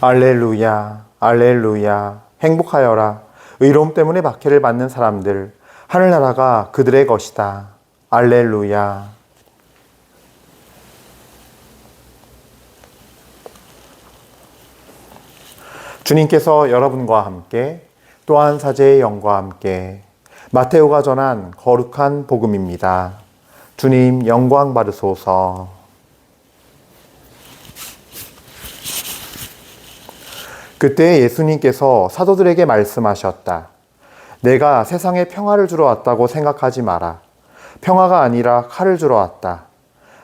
알렐루야, 알렐루야, 행복하여라. 의로움 때문에 박해를 받는 사람들, 하늘나라가 그들의 것이다. 알렐루야. 주님께서 여러분과 함께 또한 사제의 영과 함께 마테오가 전한 거룩한 복음입니다. 주님 영광 받으소서. 그때 예수님께서 사도들에게 말씀하셨다. 내가 세상에 평화를 주러 왔다고 생각하지 마라. 평화가 아니라 칼을 주러 왔다.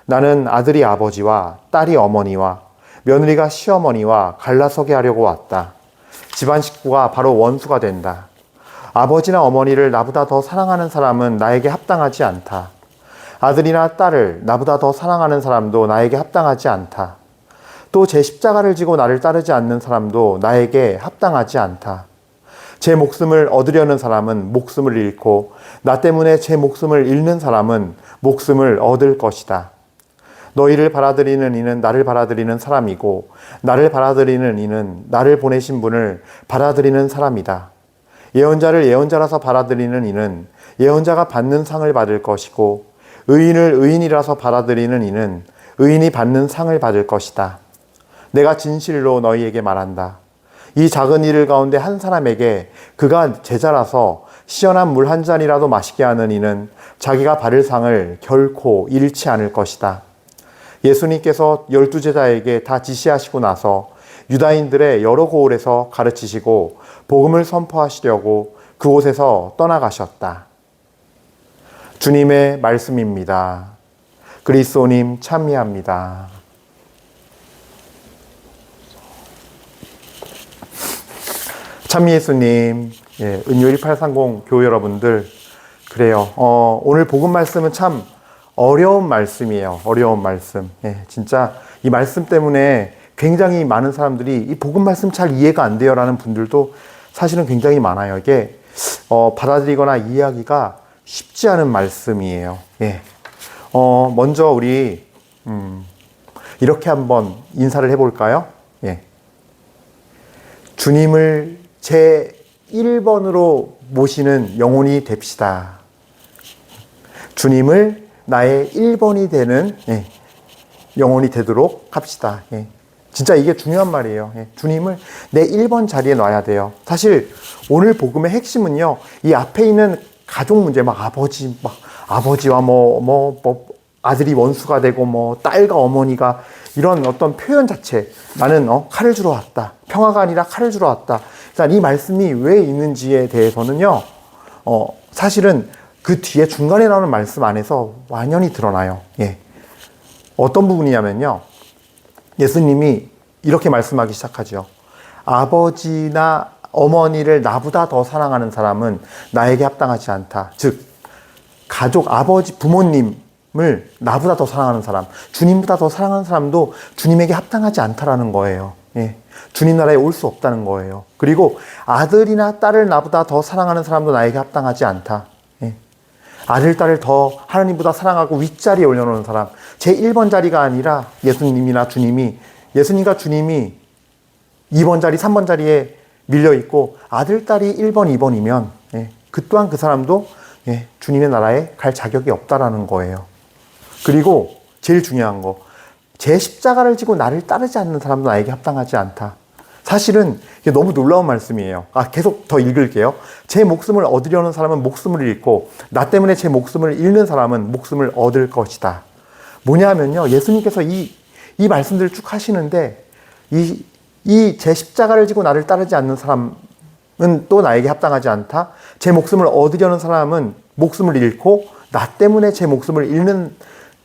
나는 아들이 아버지와 딸이 어머니와 며느리가 시어머니와 갈라서게 하려고 왔다. 집안 식구가 바로 원수가 된다. 아버지나 어머니를 나보다 더 사랑하는 사람은 나에게 합당하지 않다. 아들이나 딸을 나보다 더 사랑하는 사람도 나에게 합당하지 않다. 또 제 십자가를 지고 나를 따르지 않는 사람도 나에게 합당하지 않다. 제 목숨을 얻으려는 사람은 목숨을 잃고 나 때문에 제 목숨을 잃는 사람은 목숨을 얻을 것이다. 너희를 받아들이는 이는 나를 받아들이는 사람이고 나를 받아들이는 이는 나를 보내신 분을 받아들이는 사람이다. 예언자를 예언자라서 받아들이는 이는 예언자가 받는 상을 받을 것이고 의인을 의인이라서 받아들이는 이는 의인이 받는 상을 받을 것이다. 내가 진실로 너희에게 말한다. 이 작은 일을 가운데 한 사람에게 그가 제자라서 시원한 물 한 잔이라도 마시게 하는 이는 자기가 받을 상을 결코 잃지 않을 것이다. 예수님께서 열두 제자에게 다 지시하시고 나서 유다인들의 여러 고을에서 가르치시고 복음을 선포하시려고 그곳에서 떠나가셨다. 주님의 말씀입니다. 그리스도님 참미합니다. 참미예수님, 예, 은요 1830 교회 여러분들, 그래요. 어, 오늘 복음 말씀은 참 어려운 말씀이에요. 어려운 말씀. 예, 진짜 이 말씀 때문에 굉장히 많은 사람들이 이 복음 말씀 잘 이해가 안 돼요라는 분들도 사실은 굉장히 많아요. 이게 어, 받아들이거나 이해하기가 쉽지 않은 말씀이에요. 예. 어, 먼저 우리 음, 이렇게 한번 인사를 해볼까요? 예. 주님을 제 1번으로 모시는 영혼이 됩시다. 주님을 나의 1번이 되는 예, 영혼이 되도록 합시다. 예. 진짜 이게 중요한 말이에요. 예. 주님을 내 1번 자리에 놔야 돼요. 사실 오늘 복음의 핵심은요. 이 앞에 있는 가족 문제 막 아버지 막 아버지와 뭐 뭐 뭐 아들이 원수가 되고 뭐 딸과 어머니가 이런 어떤 표현 자체 나는 어, 칼을 주러 왔다. 평화가 아니라 칼을 주러 왔다. 일단 이 말씀이 왜 있는지에 대해서는요. 어, 사실은 그 뒤에 중간에 나오는 말씀 안에서 완연히 드러나요. 예. 어떤 부분이냐면요. 예수님이 이렇게 말씀하기 시작하죠. 아버지나 어머니를 나보다 더 사랑하는 사람은 나에게 합당하지 않다. 즉, 가족, 아버지, 부모님을 나보다 더 사랑하는 사람, 주님보다 더 사랑하는 사람도 주님에게 합당하지 않다라는 거예요. 예. 주님 나라에 올 수 없다는 거예요. 그리고 아들이나 딸을 나보다 더 사랑하는 사람도 나에게 합당하지 않다. 예. 아들, 딸을 더 하나님보다 사랑하고 윗자리에 올려놓는 사람. 제 1번 자리가 아니라 예수님이나 주님이, 예수님과 주님이 2번 자리, 3번 자리에 밀려 있고 아들, 딸이 1번, 2번이면 예. 그 또한 그 사람도 예. 주님의 나라에 갈 자격이 없다라는 거예요. 그리고 제일 중요한 거. 제 십자가를 지고 나를 따르지 않는 사람도 나에게 합당하지 않다. 사실은 이게 너무 놀라운 말씀이에요. 아, 계속 더 읽을게요. 제 목숨을 얻으려는 사람은 목숨을 잃고, 나 때문에 제 목숨을 잃는 사람은 목숨을 얻을 것이다. 뭐냐면요. 예수님께서 이, 이 말씀들을 쭉 하시는데, 이, 이 제 십자가를 지고 나를 따르지 않는 사람은 또 나에게 합당하지 않다. 제 목숨을 얻으려는 사람은 목숨을 잃고, 나 때문에 제 목숨을 잃는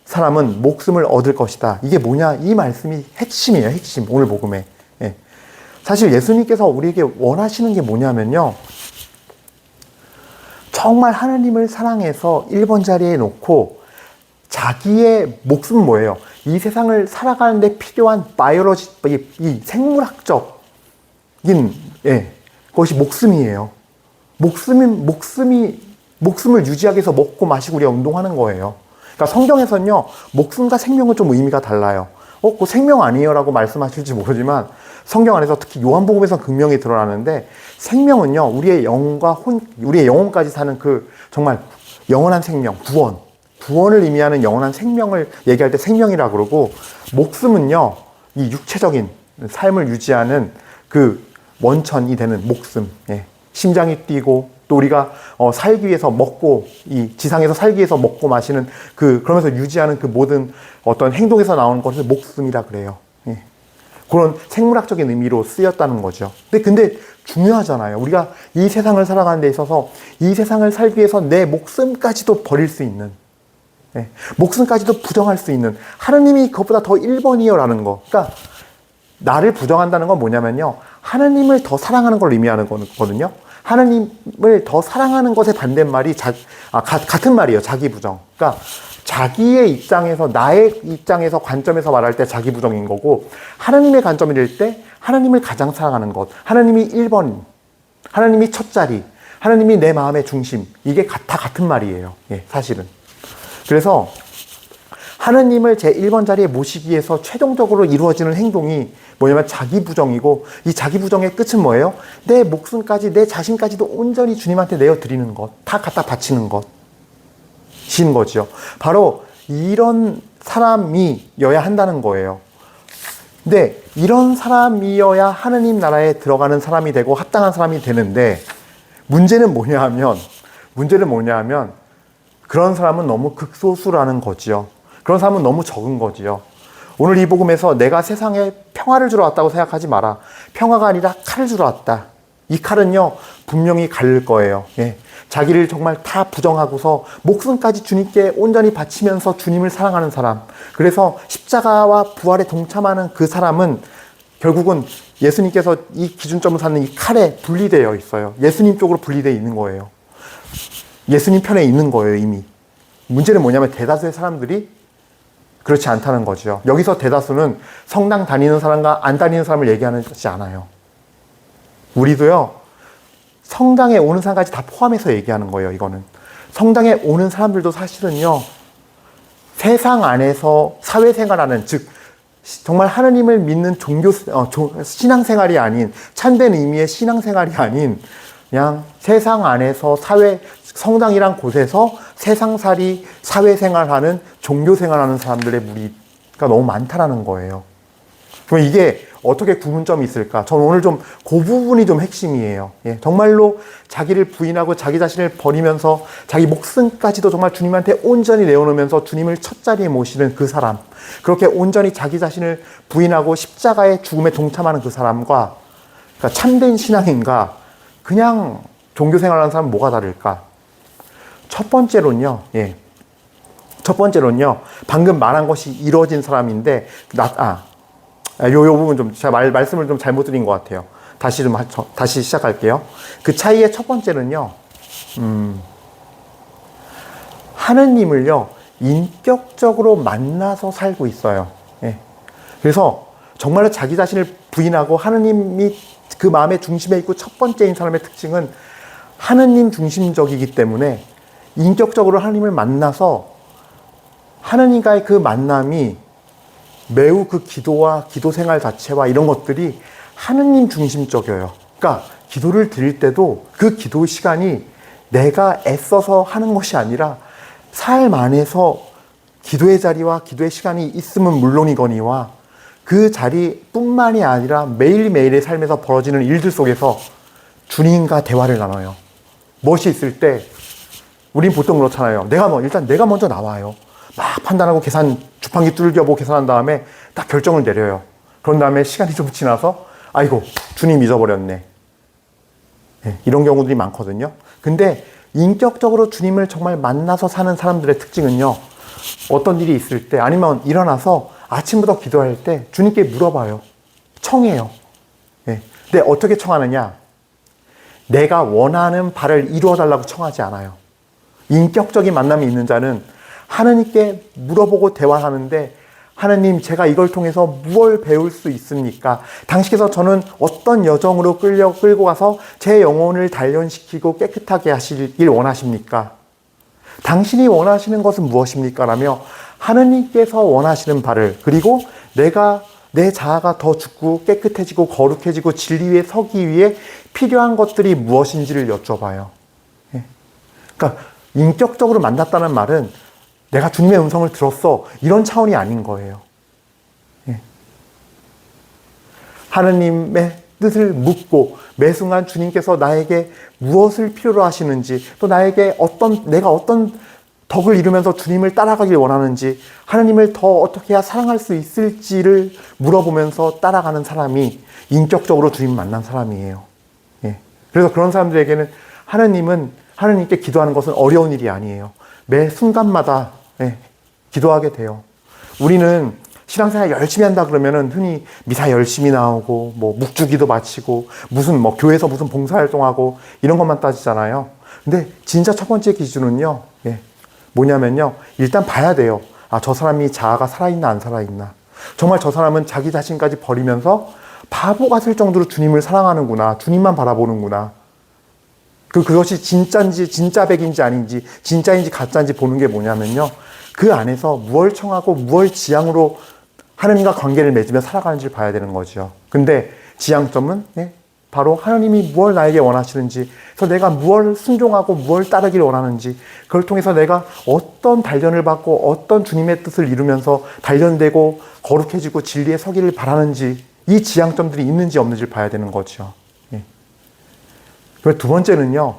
사람은 목숨을 얻을 것이다. 이게 뭐냐? 이 말씀이 핵심이에요. 핵심. 오늘 복음에. 예. 사실 예수님께서 우리에게 원하시는 게 뭐냐면요. 정말 하나님을 사랑해서 1번 자리에 놓고 자기의 목숨 뭐예요? 이 세상을 살아가는데 필요한 바이오로지, 이, 이 생물학적인, 예, 것이 목숨이에요. 목숨이, 목숨이, 목숨을 유지하기 위해서 먹고 마시고 우리가 운동하는 거예요. 그러니까 성경에서는요, 목숨과 생명은 좀 의미가 달라요. 어, 어, 그 생명 아니에요라고 말씀하실지 모르지만 성경 안에서 특히 요한복음에서 극명히 드러나는데 생명은요 우리의 영과 혼 우리의 영혼까지 사는 그 정말 영원한 생명 구원 구원을 의미하는 영원한 생명을 얘기할 때 생명이라 그러고 목숨은요 이 육체적인 삶을 유지하는 그 원천이 되는 목숨 예. 심장이 뛰고 또 우리가 어, 살기 위해서 먹고 이 지상에서 살기 위해서 먹고 마시는 그 그러면서 유지하는 그 모든 어떤 행동에서 나오는 것을 목숨이라 그래요. 예. 그런 생물학적인 의미로 쓰였다는 거죠. 근데 근데 중요하잖아요. 우리가 이 세상을 살아가는 데 있어서 이 세상을 살기 위해서 내 목숨까지도 버릴 수 있는 예. 목숨까지도 부정할 수 있는 하나님이 그것보다 더 1번이요라는 거. 그러니까 나를 부정한다는 건 뭐냐면요. 하나님을 더 사랑하는 걸 의미하는 거거든요. 하나님을 더 사랑하는 것의 반대말이 자, 아, 가, 같은 말이에요. 자기 부정. 그러니까 자기의 입장에서 나의 입장에서 관점에서 말할 때 자기 부정인 거고 하나님의 관점일 때 하나님을 가장 사랑하는 것. 하나님이 1번. 하나님이 첫 자리. 하나님이 내 마음의 중심. 이게 가- 다 같은 말이에요. 예, 사실은. 그래서 하나님을 제 1번 자리에 모시기 위해서 최종적으로 이루어지는 행동이 뭐냐면 자기 부정이고 이 자기 부정의 끝은 뭐예요? 내 목숨까지 내 자신까지도 온전히 주님한테 내어 드리는 것, 다 갖다 바치는 것. 신 거죠. 바로 이런 사람이여야 한다는 거예요. 근데 이런 사람이어야 하느님 나라에 들어가는 사람이 되고 합당한 사람이 되는데 문제는 뭐냐 하면 문제는 뭐냐 하면 그런 사람은 너무 극소수라는 거지요. 그런 사람은 너무 적은 거지요. 오늘 이 복음에서 내가 세상에 평화를 주러 왔다고 생각하지 마라. 평화가 아니라 칼을 주러 왔다. 이 칼은요, 분명히 갈릴 거예요. 예. 자기를 정말 다 부정하고서 목숨까지 주님께 온전히 바치면서 주님을 사랑하는 사람. 그래서 십자가와 부활에 동참하는 그 사람은 결국은 예수님께서 이 기준점을 삼는 이 칼에 분리되어 있어요. 예수님 쪽으로 분리되어 있는 거예요. 예수님 편에 있는 거예요, 이미. 문제는 뭐냐면 대다수의 사람들이 그렇지 않다는 거죠. 여기서 대다수는 성당 다니는 사람과 안 다니는 사람을 얘기하는 않아요. 우리도요, 성당에 오는 사람까지 다 포함해서 얘기하는 거예요, 이거는. 성당에 오는 사람들도 사실은요, 세상 안에서 사회생활하는, 즉, 시- 정말 하나님을 믿는 종교, 어, 조- 신앙생활이 아닌, 참된 의미의 신앙생활이 아닌, 그냥 세상 안에서 사회, 성당이란 곳에서 세상살이 사회생활하는, 종교생활하는 사람들의 무리가 너무 많다라는 거예요. 그럼 이게 어떻게 구분점이 있을까? 저는 오늘 좀 그 부분이 좀 핵심이에요. 예, 정말로 자기를 부인하고 자기 자신을 버리면서 자기 목숨까지도 정말 주님한테 온전히 내어놓으면서 주님을 첫 자리에 모시는 그 사람. 그렇게 온전히 자기 자신을 부인하고 십자가의 죽음에 동참하는 그 사람과 그러니까 참된 신앙인가 그냥 종교 생활하는 사람은 뭐가 다를까? 첫 번째로는요, 예. 첫 번째로는요, 방금 말한 것이 이루어진 사람인데, 나, 아, 아, 요, 요 부분 좀, 제가 말, 말씀을 좀 잘못 드린 것 같아요. 다시 좀, 하- 저- 다시 시작할게요. 그 차이의 첫 번째는요, 음, 하느님을요, 인격적으로 만나서 살고 있어요. 예. 그래서 정말로 자기 자신을 부인하고 하느님이 그 마음의 중심에 있고 첫 번째인 사람의 특징은 하느님 중심적이기 때문에 인격적으로 하느님을 만나서 하느님과의 그 만남이 매우 그 기도와 기도 생활 자체와 이런 것들이 하느님 중심적이에요. 그러니까 기도를 드릴 때도 그 기도 시간이 내가 애써서 하는 것이 아니라 삶 안에서 기도의 자리와 기도의 시간이 있으면 물론이거니와 그 자리뿐만이 아니라 매일매일의 삶에서 벌어지는 일들 속에서 주님과 대화를 나눠요. 무엇이 있을 때 우린 보통 그렇잖아요. 내가 뭐 일단 내가 먼저 나와요. 막 판단하고 계산 주판기 뚫겨보고 계산한 다음에 딱 결정을 내려요. 그런 다음에 시간이 좀 지나서 아이고 주님 잊어버렸네. 예, 이런 경우들이 많거든요. 근데 인격적으로 주님을 정말 만나서 사는 사람들의 특징은요. 어떤 일이 있을 때 아니면 일어나서 아침부터 기도할 때 주님께 물어봐요. 청해요. 예. 근데 어떻게 청하느냐? 내가 원하는 바를 이루어 달라고 청하지 않아요. 인격적인 만남이 있는 자는 하나님께 물어보고 대화하는데 하나님 제가 이걸 통해서 무엇을 배울 수 있습니까? 당신께서 저는 어떤 여정으로 끌려 끌고 가서 제 영혼을 단련시키고 깨끗하게 하시길 원하십니까? 당신이 원하시는 것은 무엇입니까? 라며 하느님께서 원하시는 바를 그리고 내가 내 자아가 더 죽고 깨끗해지고 거룩해지고 진리 위에 서기 위해 필요한 것들이 무엇인지를 여쭤봐요. 예. 그러니까 인격적으로 만났다는 말은 내가 주님의 음성을 들었어 이런 차원이 아닌 거예요. 예. 하느님의 뜻을 묻고 매 순간 주님께서 나에게 무엇을 필요로 하시는지 또 나에게 어떤 내가 어떤 덕을 이루면서 주님을 따라가길 원하는지 하나님을 더 어떻게 해야 사랑할 수 있을지를 물어보면서 따라가는 사람이 인격적으로 주님 만난 사람이에요. 예. 그래서 그런 사람들에게는 하나님은 하나님께 기도하는 것은 어려운 일이 아니에요. 매 순간마다 예, 기도하게 돼요. 우리는 신앙생활 열심히 한다 그러면은 흔히 미사 열심히 나오고 뭐 묵주기도 마치고 무슨 뭐 교회에서 무슨 봉사활동하고 이런 것만 따지잖아요. 근데 진짜 첫 번째 기준은요. 예, 뭐냐면요. 일단 봐야 돼요. 아, 저 사람이 자아가 살아있나 안 살아있나. 정말 저 사람은 자기 자신까지 버리면서 바보 같을 정도로 주님을 사랑하는구나. 주님만 바라보는구나. 그, 그것이 진짜인지, 진짜 백인지 아닌지, 진짜인지 가짜인지 보는 게 뭐냐면요. 그 안에서 무얼 청하고 무얼 지향으로 하나님과 관계를 맺으며 살아가는지를 봐야 되는 거죠. 근데 지향점은, 예, 바로 하나님이 무얼 나에게 원하시는지, 그래서 내가 무얼 순종하고 무얼 따르기를 원하는지, 그걸 통해서 내가 어떤 단련을 받고 어떤 주님의 뜻을 이루면서 단련되고 거룩해지고 진리에 서기를 바라는지, 이 지향점들이 있는지 없는지를 봐야 되는 거죠. 예. 그리고 두 번째는요,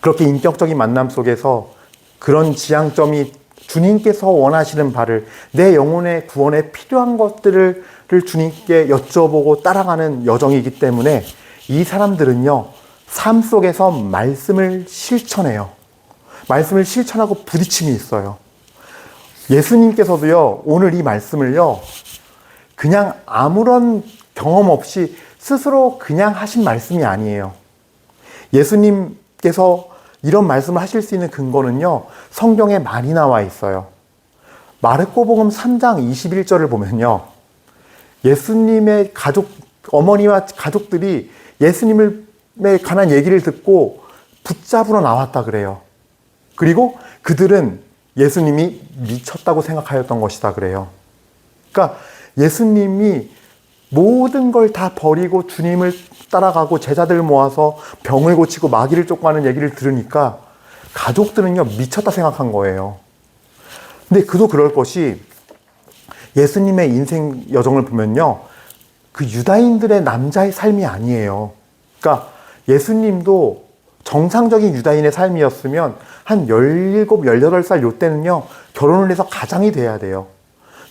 그렇게 인격적인 만남 속에서 그런 지향점이 주님께서 원하시는 바를 내 영혼의 구원에 필요한 것들을 주님께 여쭤보고 따라가는 여정이기 때문에 이 사람들은요, 삶 속에서 말씀을 실천해요. 말씀을 실천하고 부딪힘이 있어요. 예수님께서도요, 오늘 이 말씀을요, 그냥 아무런 경험 없이 스스로 그냥 하신 말씀이 아니에요. 예수님께서 이런 말씀을 하실 수 있는 근거는요, 성경에 많이 나와 있어요. 마르코복음 3장 21절을 보면요. 예수님의 가족, 어머니와 가족들이 예수님을 관한 얘기를 듣고 붙잡으러 나왔다 그래요. 그리고 그들은 예수님이 미쳤다고 생각하였던 것이다 그래요. 그러니까 예수님이 모든 걸 다 버리고 주님을 따라가고 제자들 모아서 병을 고치고 마귀를 쫓고 하는 얘기를 들으니까 가족들은요 미쳤다 생각한 거예요. 근데 그도 그럴 것이 예수님의 인생 여정을 보면요 그 유다인들의 남자의 삶이 아니에요. 그러니까 예수님도 정상적인 유다인의 삶이었으면 한 17, 18살 요 때는요 결혼을 해서 가장이 돼야 돼요.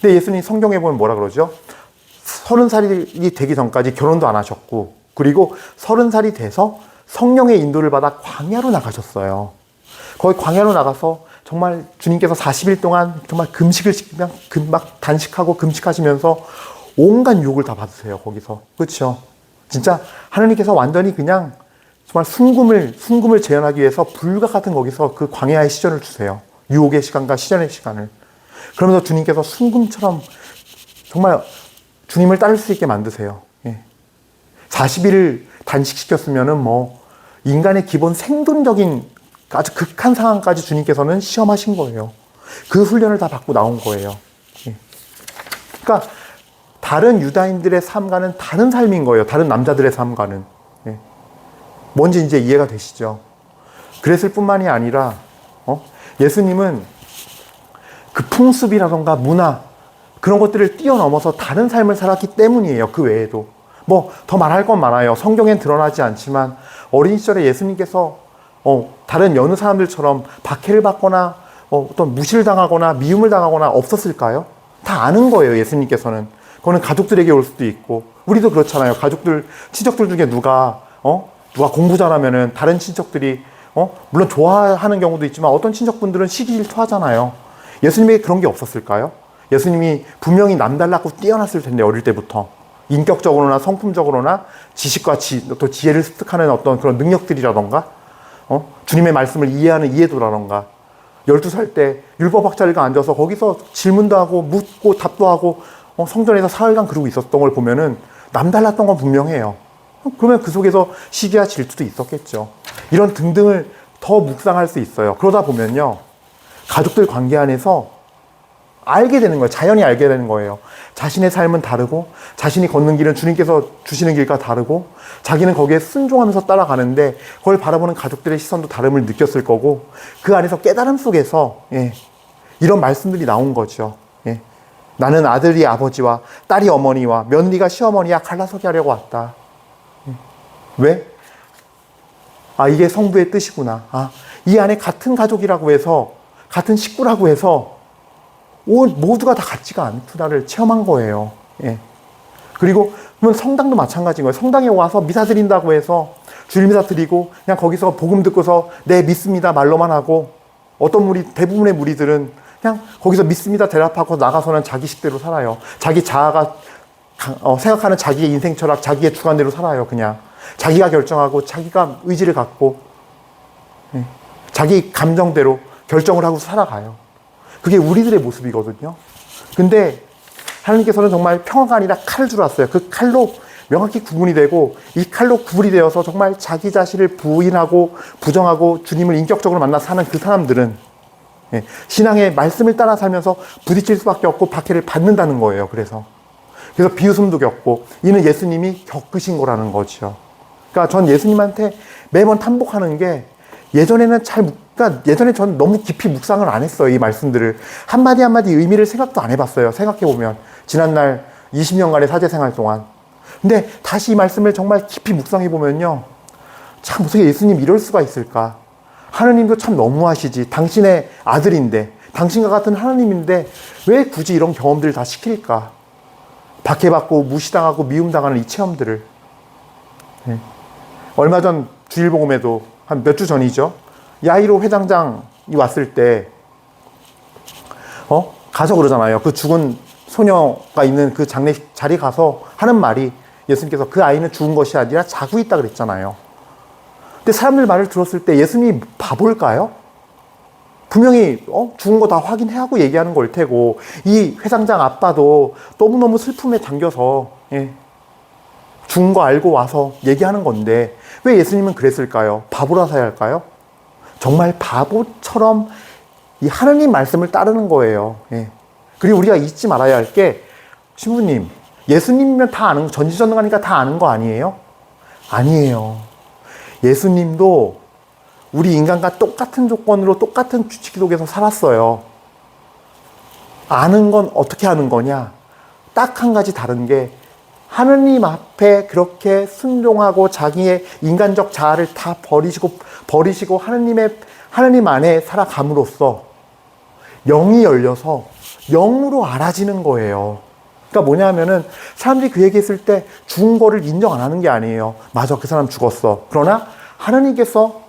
근데 예수님 성경에 보면 뭐라 그러죠? 서른 살이 되기 전까지 결혼도 안 하셨고, 그리고 서른 살이 돼서 성령의 인도를 받아 광야로 나가셨어요. 거기 광야로 나가서 정말 주님께서 40일 동안 정말 금식을 시키면 금막 단식하고 금식하시면서 온갖 유혹을 다 받으세요. 거기서. 그렇죠? 진짜 하나님께서 완전히 그냥 정말 순금을 순금을 재현하기 위해서 불과 같은 거기서 그 광야의 시전을 주세요. 유혹의 시간과 시전의 시간을. 그러면서 주님께서 순금처럼 정말 주님을 따를 수 있게 만드세요. 예. 40일을 단식시켰으면은 뭐 인간의 기본 생존적인 아주 극한 상황까지 주님께서는 시험하신 거예요. 그 훈련을 다 받고 나온 거예요. 예. 그러니까 다른 유다인들의 삶과는 다른 삶인 거예요. 다른 남자들의 삶과는. 예. 뭔지 이제 이해가 되시죠? 그랬을 뿐만이 아니라 어? 예수님은 그 풍습이라던가 문화 그런 것들을 뛰어넘어서 다른 삶을 살았기 때문이에요. 그 외에도. 뭐 더 말할 건 많아요. 성경엔 드러나지 않지만 어린 시절에 예수님께서 어, 다른 여느 사람들처럼 박해를 받거나 어, 어떤 무시를 당하거나 미움을 당하거나 없었을까요? 다 아는 거예요. 예수님께서는. 그거는 가족들에게 올 수도 있고 우리도 그렇잖아요. 가족들 친척들 중에 누가 어 누가 공부 잘하면은 다른 친척들이 어 물론 좋아하는 경우도 있지만 어떤 친척분들은 시기 질투하잖아요. 예수님에게 그런 게 없었을까요? 예수님이 분명히 남달랐고 뛰어났을 텐데 어릴 때부터 인격적으로나 성품적으로나 지식과 지, 또 지혜를 습득하는 어떤 그런 능력들이라던가 어? 주님의 말씀을 이해하는 이해도라던가 12살 때 율법학자들과 앉아서 거기서 질문도 하고 묻고 답도 하고 어, 성전에서 사흘간 그러고 있었던 걸 보면은 남달랐던 건 분명해요. 어, 그러면 그 속에서 시기와 질투도 있었겠죠. 이런 등등을 더 묵상할 수 있어요. 그러다 보면요. 가족들 관계 안에서 알게 되는 거예요. 자연히 알게 되는 거예요. 자신의 삶은 다르고 자신이 걷는 길은 주님께서 주시는 길과 다르고 자기는 거기에 순종하면서 따라가는데 그걸 바라보는 가족들의 시선도 다름을 느꼈을 거고 그 안에서 깨달음 속에서 예, 이런 말씀들이 나온 거죠. 예. 나는 아들이 아버지와 딸이 어머니와 며느리가 시어머니야 갈라서게 하려고 왔다. 예. 왜? 아 이게 성부의 뜻이구나. 아, 이 안에 같은 가족이라고 해서 같은 식구라고 해서 온 모두가 다 같지가 않구나를 체험한 거예요. 예. 그리고 그러면 성당도 마찬가지인 거예요. 성당에 와서 미사 드린다고 해서 주일 미사 드리고 그냥 거기서 복음 듣고서 네 믿습니다 말로만 하고 어떤 무리 대부분의 무리들은 그냥 거기서 믿습니다 대답하고 나가서는 자기 식대로 살아요. 자기 자아가 강- 어, 생각하는 자기의 인생 철학, 자기의 주관대로 살아요. 그냥 자기가 결정하고 자기가 의지를 갖고 예. 자기 감정대로 결정을 하고 살아가요. 그게 우리들의 모습이거든요. 근데 하나님께서는 정말 평화가 아니라 칼을 주었어요. 그 칼로 명확히 구분이 되고 이 칼로 구분이 되어서 정말 자기 자신을 부인하고 부정하고 주님을 인격적으로 만나 사는 그 사람들은 예, 신앙의 말씀을 따라 살면서 부딪힐 수밖에 없고 박해를 받는다는 거예요. 그래서 그래서 비웃음도 겪고 이는 예수님이 겪으신 거라는 거죠. 그러니까 전 예수님한테 매번 탐복하는 게 예전에는 잘 묵- 그러니까 예전에 전 너무 깊이 묵상을 안 했어요. 이 말씀들을 한마디 한마디 의미를 생각도 안 해봤어요. 생각해 보면 지난날 20년간의 사제 생활 동안. 근데 다시 이 말씀을 정말 깊이 묵상해 보면요. 참 어떻게 예수님 이럴 수가 있을까? 하느님도 참 너무하시지. 당신의 아들인데, 당신과 같은 하느님인데 왜 굳이 이런 경험들을 다 시킬까? 박해받고 무시당하고 미움당하는 이 체험들을. 네. 얼마 전 주일복음에도 한 몇 주 전이죠. 야이로 회장장이 왔을 때, 어? 가서 그러잖아요. 그 죽은 소녀가 있는 그 장례식 자리 가서 하는 말이 예수님께서 그 아이는 죽은 것이 아니라 자고 있다 그랬잖아요. 근데 사람들 말을 들었을 때 예수님이 바볼까요? 분명히 어? 죽은 거 다 확인하고 얘기하는 걸 테고 이 회장장 아빠도 너무너무 슬픔에 잠겨서 예, 죽은 거 알고 와서 얘기하는 건데 왜 예수님은 그랬을까요? 바보라서 할까요? 정말 바보처럼 이 하느님 말씀을 따르는 거예요. 예. 그리고 우리가 잊지 말아야 할 게 신부님 예수님이면 다 아는 전지전능하니까 다 아는 거 아니에요? 아니에요. 예수님도 우리 인간과 똑같은 조건으로 똑같은 규칙 속에서 살았어요. 아는 건 어떻게 아는 거냐? 딱 한 가지 다른 게 하느님 앞에 그렇게 순종하고 자기의 인간적 자아를 다 버리시고 버리시고 하느님의 하느님 안에 살아감으로써 영이 열려서 영으로 알아지는 거예요. 그러니까 뭐냐면은 사람들이 그 얘기했을 때 죽은 거를 인정 안 하는 게 아니에요. 맞아, 그 사람 죽었어. 그러나 하나님께서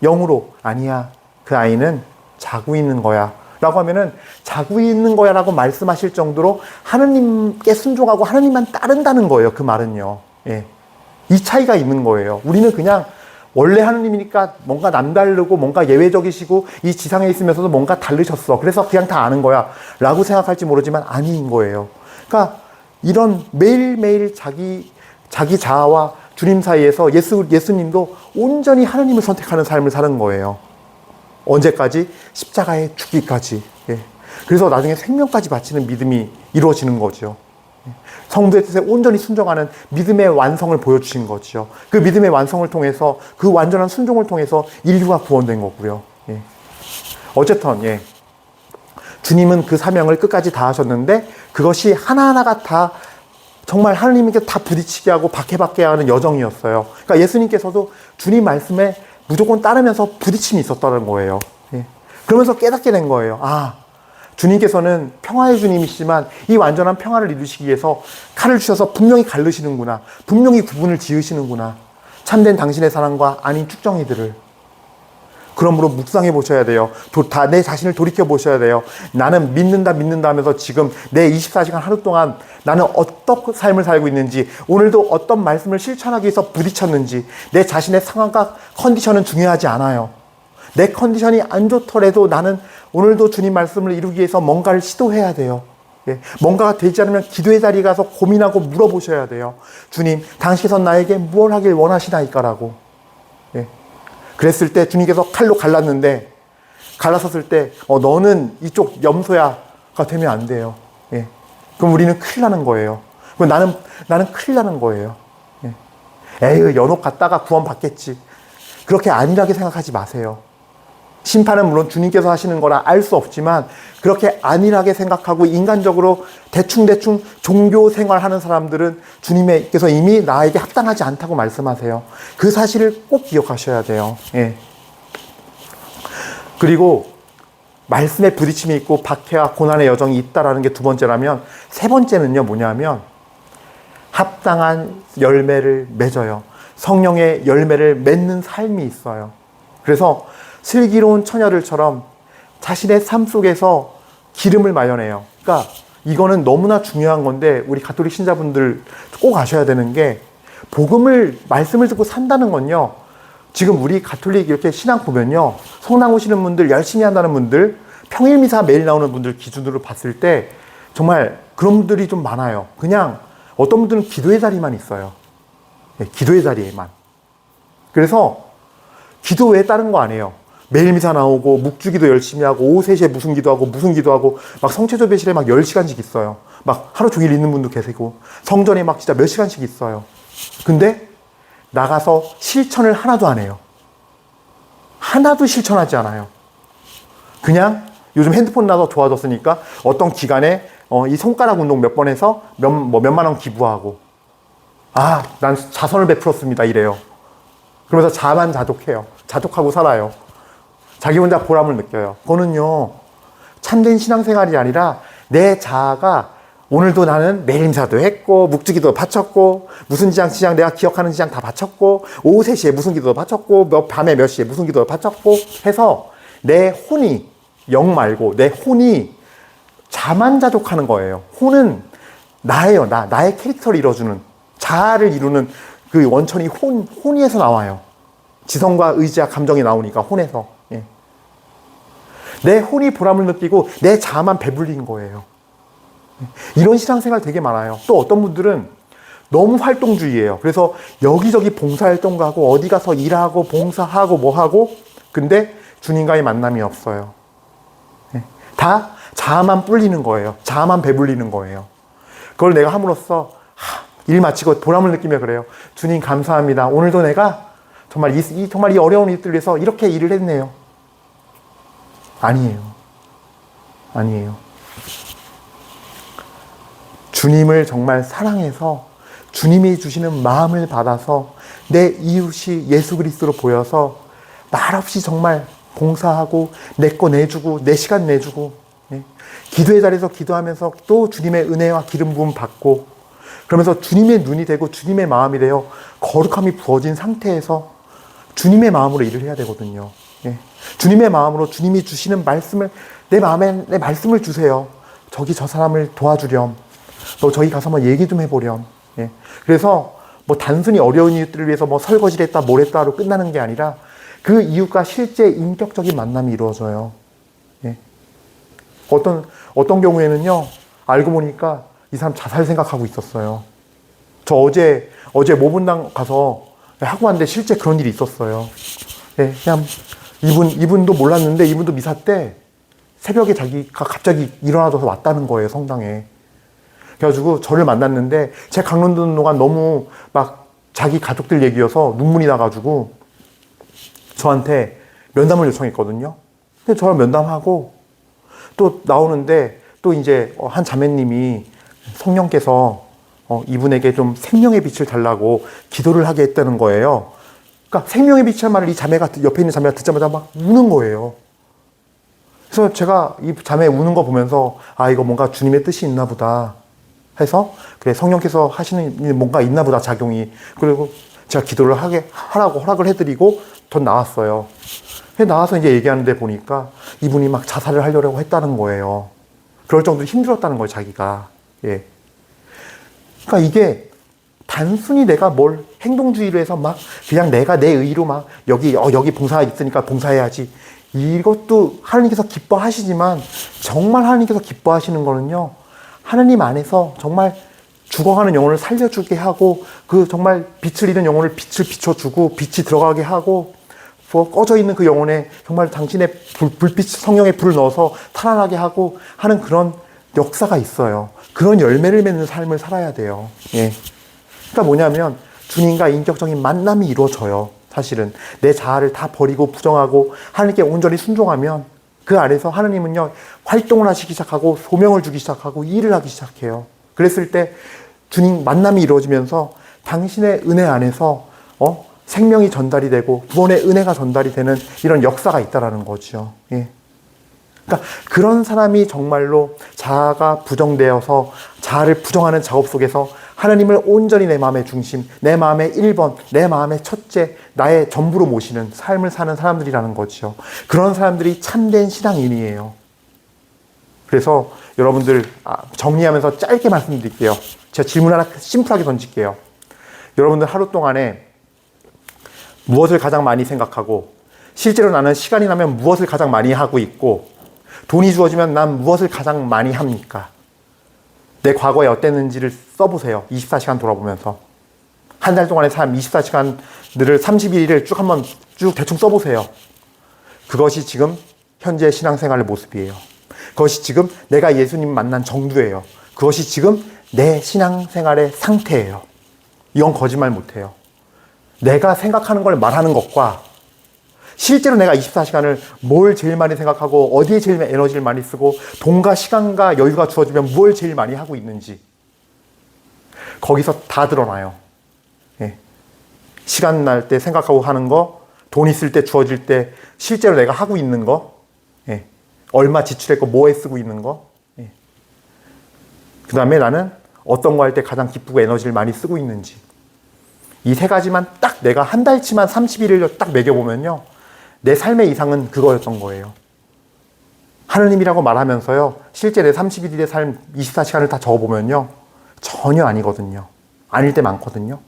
영으로 아니야, 그 아이는 자고 있는 거야. 라고 하면은 자고 있는 거야 라고 말씀하실 정도로 하나님께 순종하고 하나님만 따른다는 거예요. 그 말은요. 예. 이 차이가 있는 거예요. 우리는 그냥 원래 하나님이니까 뭔가 남다르고 뭔가 예외적이시고 이 지상에 있으면서도 뭔가 다르셨어. 그래서 그냥 다 아는 거야. 라고 생각할지 모르지만 아닌 거예요. 그러니까 이런 매일매일 자기, 자기 자아와 주님 사이에서 예수, 예수님도 온전히 하나님을 선택하는 삶을 사는 거예요. 언제까지? 십자가에 죽기까지. 예. 그래서 나중에 생명까지 바치는 믿음이 이루어지는 거죠. 예. 성도의 뜻에 온전히 순종하는 믿음의 완성을 보여주신 거죠. 그 믿음의 완성을 통해서 그 완전한 순종을 통해서 인류가 구원된 거고요. 예. 어쨌든 예. 주님은 그 사명을 끝까지 다 하셨는데 그것이 하나하나가 다 정말 하나님께 다 부딪히게 하고 박해받게 하는 여정이었어요. 그러니까 예수님께서도 주님 말씀에 무조건 따르면서 부딪힘이 있었다는 거예요. 예. 그러면서 깨닫게 된 거예요. 아, 주님께서는 평화의 주님이시지만 이 완전한 평화를 이루시기 위해서 칼을 주셔서 분명히 갈르시는구나. 분명히 구분을 지으시는구나. 참된 당신의 사랑과 아닌 축정이들을. 그러므로 묵상해 보셔야 돼요. 다 내 자신을 돌이켜 보셔야 돼요. 나는 믿는다, 믿는다 하면서 지금 내 24시간 하루 동안 나는 어떤 삶을 살고 있는지, 오늘도 어떤 말씀을 실천하기 위해서 부딪혔는지, 내 자신의 상황과 컨디션은 중요하지 않아요. 내 컨디션이 안 좋더라도 나는 오늘도 주님 말씀을 이루기 위해서 뭔가를 시도해야 돼요. 예, 뭔가가 되지 않으면 기도의 자리에 가서 고민하고 물어보셔야 돼요. 주님, 당신께서 나에게 무엇 하길 원하시나이까라고. 예. 그랬을 때 주님께서 칼로 갈랐는데 갈라섰을 때 어, 너는 이쪽 염소야 되면 안 돼요. 예. 그럼 우리는 큰일 나는 거예요. 그럼 나는, 나는 큰일 나는 거예요. 예. 에휴, 연옥 갔다가 구원 받겠지. 그렇게 안일하게 생각하지 마세요. 심판은 물론 주님께서 하시는 거라 알 수 없지만 그렇게 안일하게 생각하고 인간적으로 대충대충 종교 생활하는 사람들은 주님께서 이미 나에게 합당하지 않다고 말씀하세요. 그 사실을 꼭 기억하셔야 돼요. 예. 그리고 말씀에 부딪힘이 있고 박해와 고난의 여정이 있다라는 게 두 번째라면 세 번째는요 뭐냐면 합당한 열매를 맺어요. 성령의 열매를 맺는 삶이 있어요. 그래서 슬기로운 처녀들처럼 자신의 삶 속에서 기름을 마련해요. 그러니까 이거는 너무나 중요한 건데 우리 가톨릭 신자분들 꼭 아셔야 되는 게 복음을 말씀을 듣고 산다는 건요. 지금 우리 가톨릭 이렇게 신앙 보면요. 성당 오시는 분들 열심히 한다는 분들 평일 미사 매일 나오는 분들 기준으로 봤을 때 정말 그런 분들이 좀 많아요. 그냥 어떤 분들은 기도의 자리만 있어요. 네, 기도의 자리에만. 그래서 기도 외에 다른 거 안 해요. 매일 미사 나오고 묵주기도 열심히 하고 오후 3시에 무슨 기도하고 무슨 기도하고 막 성체조 배실에 막 10시간씩 있어요. 막 하루 종일 있는 분도 계시고 성전에 막 진짜 몇 시간씩 있어요. 근데 나가서 실천을 하나도 안 해요. 하나도 실천하지 않아요. 그냥 요즘 핸드폰 나서 좋아졌으니까 어떤 기간에 어, 이 손가락 운동 몇 번 해서 몇, 뭐 몇만 원 기부하고 아, 난 자선을 베풀었습니다. 이래요. 그러면서 자만 자족해요. 자족하고 살아요. 자기 혼자 보람을 느껴요. 그거는요, 참된 신앙생활이 아니라 내 자아가 오늘도 나는 매일사도 했고, 묵주기도 바쳤고, 무슨 지장, 지장, 내가 기억하는 지장 다 바쳤고, 오후 3시에 무슨 기도도 바쳤고, 몇, 밤에 몇 시에 무슨 기도도 바쳤고, 해서 내 혼이, 영 말고, 내 혼이 자만 자족하는 거예요. 혼은 나예요. 나. 나의 캐릭터를 이뤄주는, 자아를 이루는 그 원천이 혼, 혼이에서 나와요. 지성과 의지와 감정이 나오니까, 혼에서. 예. 내 혼이 보람을 느끼고 내 자아만 배불린 거예요. 이런 신앙생활 되게 많아요. 또 어떤 분들은 너무 활동주의예요. 그래서 여기저기 봉사활동 가고 어디 가서 일하고 봉사하고 뭐 하고 근데 주님과의 만남이 없어요. 예. 다 자아만 불리는 거예요. 자아만 배불리는 거예요. 그걸 내가 함으로써 하, 일 마치고 보람을 느끼며 그래요. 주님 감사합니다. 오늘도 내가 정말 이, 이 정말 이 어려운 일들 위해서 이렇게 일을 했네요. 아니에요. 아니에요. 주님을 정말 사랑해서 주님이 주시는 마음을 받아서 내 이웃이 예수 그리스도로 보여서 말없이 정말 봉사하고 내 거 내주고 내 시간 내주고 예. 기도의 자리에서 기도하면서 또 주님의 은혜와 기름 부음 받고 그러면서 주님의 눈이 되고 주님의 마음이 되어 거룩함이 부어진 상태에서 주님의 마음으로 일을 해야 되거든요. 예. 주님의 마음으로 주님이 주시는 말씀을 내 마음에 내 말씀을 주세요. 저기 저 사람을 도와주렴. 너 저기 가서 뭐 얘기 좀 해보렴. 예. 그래서 뭐 단순히 어려운 이웃들을 위해서 뭐 설거지를 했다, 뭘 했다로 끝나는 게 아니라 그 이웃과 실제 인격적인 만남이 이루어져요. 예. 어떤, 어떤 경우에는요, 알고 보니까 이 사람 자살 생각하고 있었어요. 저 어제, 어제 모분당 가서 하고 왔는데 실제 그런 일이 있었어요. 예, 그냥 이분, 이분도 몰랐는데 이분도 미사 때 새벽에 자기가 갑자기 일어나서 왔다는 거예요, 성당에. 그래가지고 저를 만났는데 제 강론 동안 너무 막 자기 가족들 얘기여서 눈물이 나가지고 저한테 면담을 요청했거든요. 근데 저랑 면담하고 또 나오는데 또 이제 한 자매님이 성령께서 어, 이분에게 좀 생명의 빛을 달라고 기도를 하게 했다는 거예요. 그러니까 생명의 빛이란 말을 이 자매가 옆에 있는 자매가 듣자마자 막 우는 거예요. 그래서 제가 이 자매 우는 거 보면서 아 이거 뭔가 주님의 뜻이 있나 보다 해서 그래 성령께서 하시는 뭔가 있나 보다 작용이 그리고 제가 기도를 하게 하라고 허락을 해드리고 전 나왔어요. 나와서 이제 얘기하는데 보니까 이분이 막 자살을 하려고 했다는 거예요. 그럴 정도로 힘들었다는 거예요, 자기가. 예. 그러니까 이게 단순히 내가 뭘 행동주의로 해서 막 그냥 내가 내 의로 막 여기 어 여기 봉사 있으니까 봉사해야지 이것도 하나님께서 기뻐하시지만 정말 하나님께서 기뻐하시는 거는요 하나님 안에서 정말 죽어가는 영혼을 살려주게 하고 그 정말 빛을 잃은 영혼을 빛을 비춰주고 빛이 들어가게 하고 부어 꺼져 있는 그 영혼에 정말 당신의 불, 불빛 성령의 불을 넣어서 탄환하게 하고 하는 그런 역사가 있어요. 그런 열매를 맺는 삶을 살아야 돼요. 예. 그러니까 뭐냐면 주님과 인격적인 만남이 이루어져요. 사실은 내 자아를 다 버리고 부정하고 하나님께 온전히 순종하면 그 안에서 하나님은요 활동을 하시기 시작하고 소명을 주기 시작하고 일을 하기 시작해요. 그랬을 때 주님 만남이 이루어지면서 당신의 은혜 안에서 어 생명이 전달이 되고 구원의 은혜가 전달이 되는 이런 역사가 있다라는 거죠. 예. 그러니까 그런 사람이 정말로 자아가 부정되어서 자아를 부정하는 작업 속에서 하나님을 온전히 내 마음의 중심, 내 마음의 1번, 내 마음의 첫째, 나의 전부로 모시는 삶을 사는 사람들이라는 거죠. 그런 사람들이 참된 신앙인이에요. 그래서 여러분들 아, 정리하면서 짧게 말씀드릴게요. 제가 질문 하나 심플하게 던질게요. 여러분들 하루 동안에 무엇을 가장 많이 생각하고 실제로 나는 시간이 나면 무엇을 가장 많이 하고 있고 돈이 주어지면 난 무엇을 가장 많이 합니까? 내 과거에 어땠는지를 써보세요. 24시간 돌아보면서. 한 달 동안의 삶 24시간들을 30일을 쭉 한번 쭉 대충 써보세요. 그것이 지금 현재 신앙생활의 모습이에요. 그것이 지금 내가 예수님 만난 정도예요. 그것이 지금 내 신앙생활의 상태예요. 이건 거짓말 못해요. 내가 생각하는 걸 말하는 것과 실제로 내가 24시간을 뭘 제일 많이 생각하고 어디에 제일 에너지를 많이 쓰고 돈과 시간과 여유가 주어지면 뭘 제일 많이 하고 있는지 거기서 다 드러나요. 예. 시간 날 때 생각하고 하는 거, 돈 있을 때 주어질 때 실제로 내가 하고 있는 거, 예. 얼마 지출했고 뭐에 쓰고 있는 거. 예. 그 다음에 나는 어떤 거 할 때 가장 기쁘고 에너지를 많이 쓰고 있는지. 이 세 가지만 딱 내가 한 달치만 30일을 딱 매겨보면요. 내 삶의 이상은 그거였던 거예요. 하느님이라고 말하면서요. 실제 내 31일의 삶 24시간을 다 적어보면요. 전혀 아니거든요. 아닐 때 많거든요.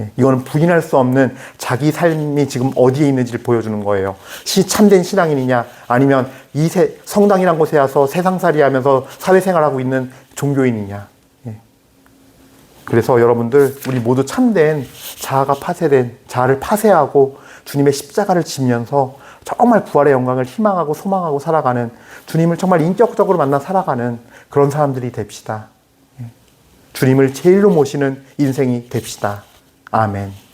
예, 이거는 부인할 수 없는 자기 삶이 지금 어디에 있는지를 보여주는 거예요. 시 참된 신앙인이냐 아니면 이 세, 성당이란 곳에 와서 세상살이 하면서 사회생활하고 있는 종교인이냐. 예. 그래서 여러분들 우리 모두 참된 자아가 파쇄된 자아를 파쇄하고 주님의 십자가를 지면서 정말 부활의 영광을 희망하고 소망하고 살아가는 주님을 정말 인격적으로 만나 살아가는 그런 사람들이 됩시다. 예. 주님을 제일로 모시는 인생이 됩시다. 아멘.